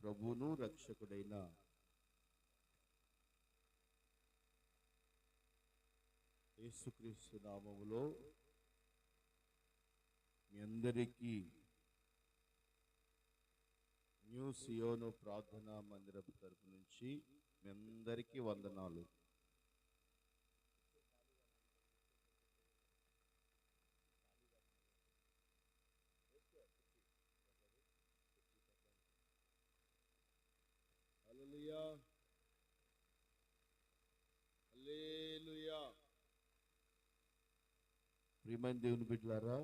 ప్రభువును రక్షకుడైన యేసుక్రీస్తు నామములో మీ అందరికీ న్యూ సియోను ప్రార్థనా మందిరపు తరపు నుంచి మీ అందరికీ వందనాలు. ప్రియమైన దేవుని బిడ్డలారా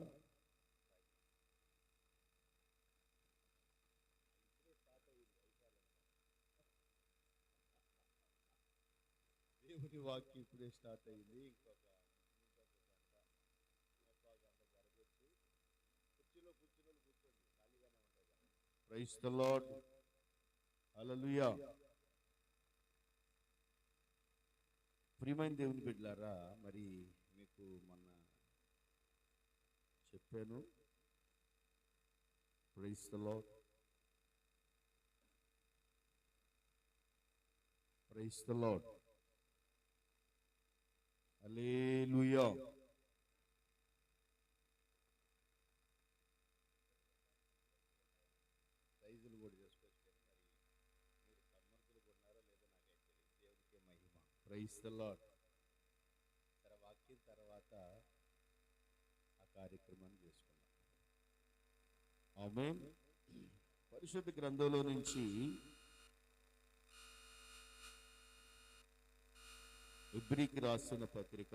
దేవుని వాక్యం ఇప్పుడే స్టార్ట్ అయింది. ఇంకొక కుర్చీలో కూర్చుని కూర్చోండి. ఖాళీగానే ఉంటాయి ప్రైస్ ద హల్లెలూయా ప్రియమైన దేవుని బిడ్డలారా మరి మీకు మొన్న చెప్పాను praise the Lord praise the Lord hallelujah ప్రైజులు కూడా చేసుకోవచ్చు కానీ మరి మీరు సమర్థులు కొన్నారో లేదో నాకైతే తెలియదు దేవుడికే మహిమ ప్రైస్ ద లార్డ్ సరే వాక్యం తర్వాత ఆమె పరిశుద్ధ గ్రంథంలో నుంచి ఇబ్రికి రాసిన పత్రిక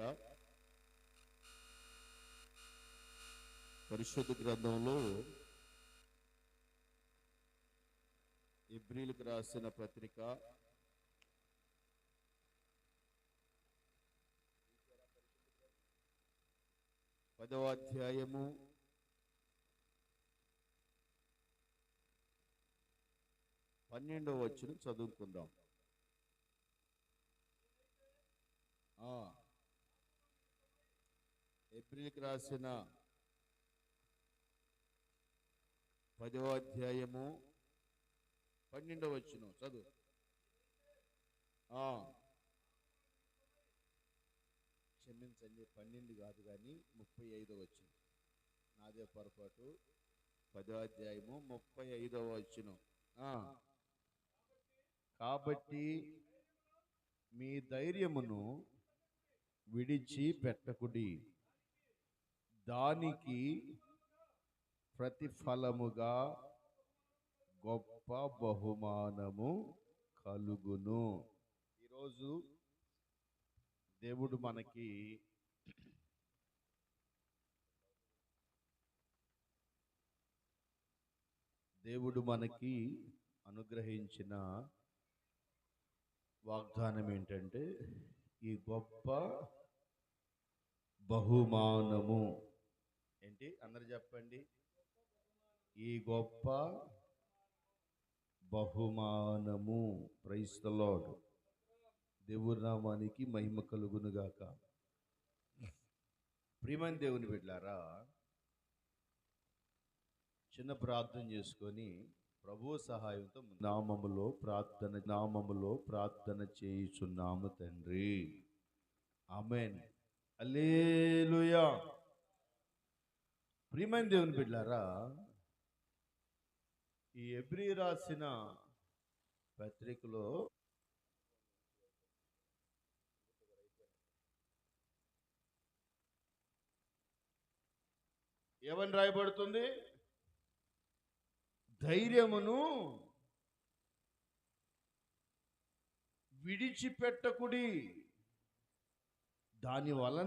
పరిశుద్ధ గ్రంథంలో ఇబ్రిలకు రాసిన పత్రిక పదవ అధ్యాయము పన్నెండవ వచ్చిన చదువుకుందాం. ఏప్రిల్కి రాసిన పదవ అధ్యాయము పన్నెండవ వచ్చిన చదువు. క్షమించండి పన్నెండు కాదు కానీ ముప్పై ఐదో వచ్చిన నాదే పొరపాటు. పదో అధ్యాయము ముప్పై ఐదవ వచ్చిన కాబట్టి మీ ధైర్యమును విడిచి పెట్టకుడి. దానికి ప్రతిఫలముగా గొప్ప బహుమానము కలుగును. ఈరోజు దేవుడు మనకి దేవుడు మనకి అనుగ్రహించిన వాగ్దానం ఏంటంటే ఈ గొప్ప బహుమానము. ఏంటి? అందరు చెప్పండి. ఈ గొప్ప బహుమానము. క్రైస్తలాడు దేవుని నామానికి మహిమ కలుగునుగాక. ప్రియమైన దేవుని బిడ్డారా చిన్న ప్రార్థన చేసుకొని ప్రభు సహాయంతో నామములో ప్రార్థన నామములో ప్రార్థన చేయుచున్నాము తండ్రి. ఆమెన్. అల్లేలుయా ప్రియమైన దేవుని బిడ్డారా ఈ ఎబ్రి రాసిన పత్రికలో ఏమని రాయబడుతుంది? ధైర్యమును విడిచిపెట్టకుడి. దాని వలన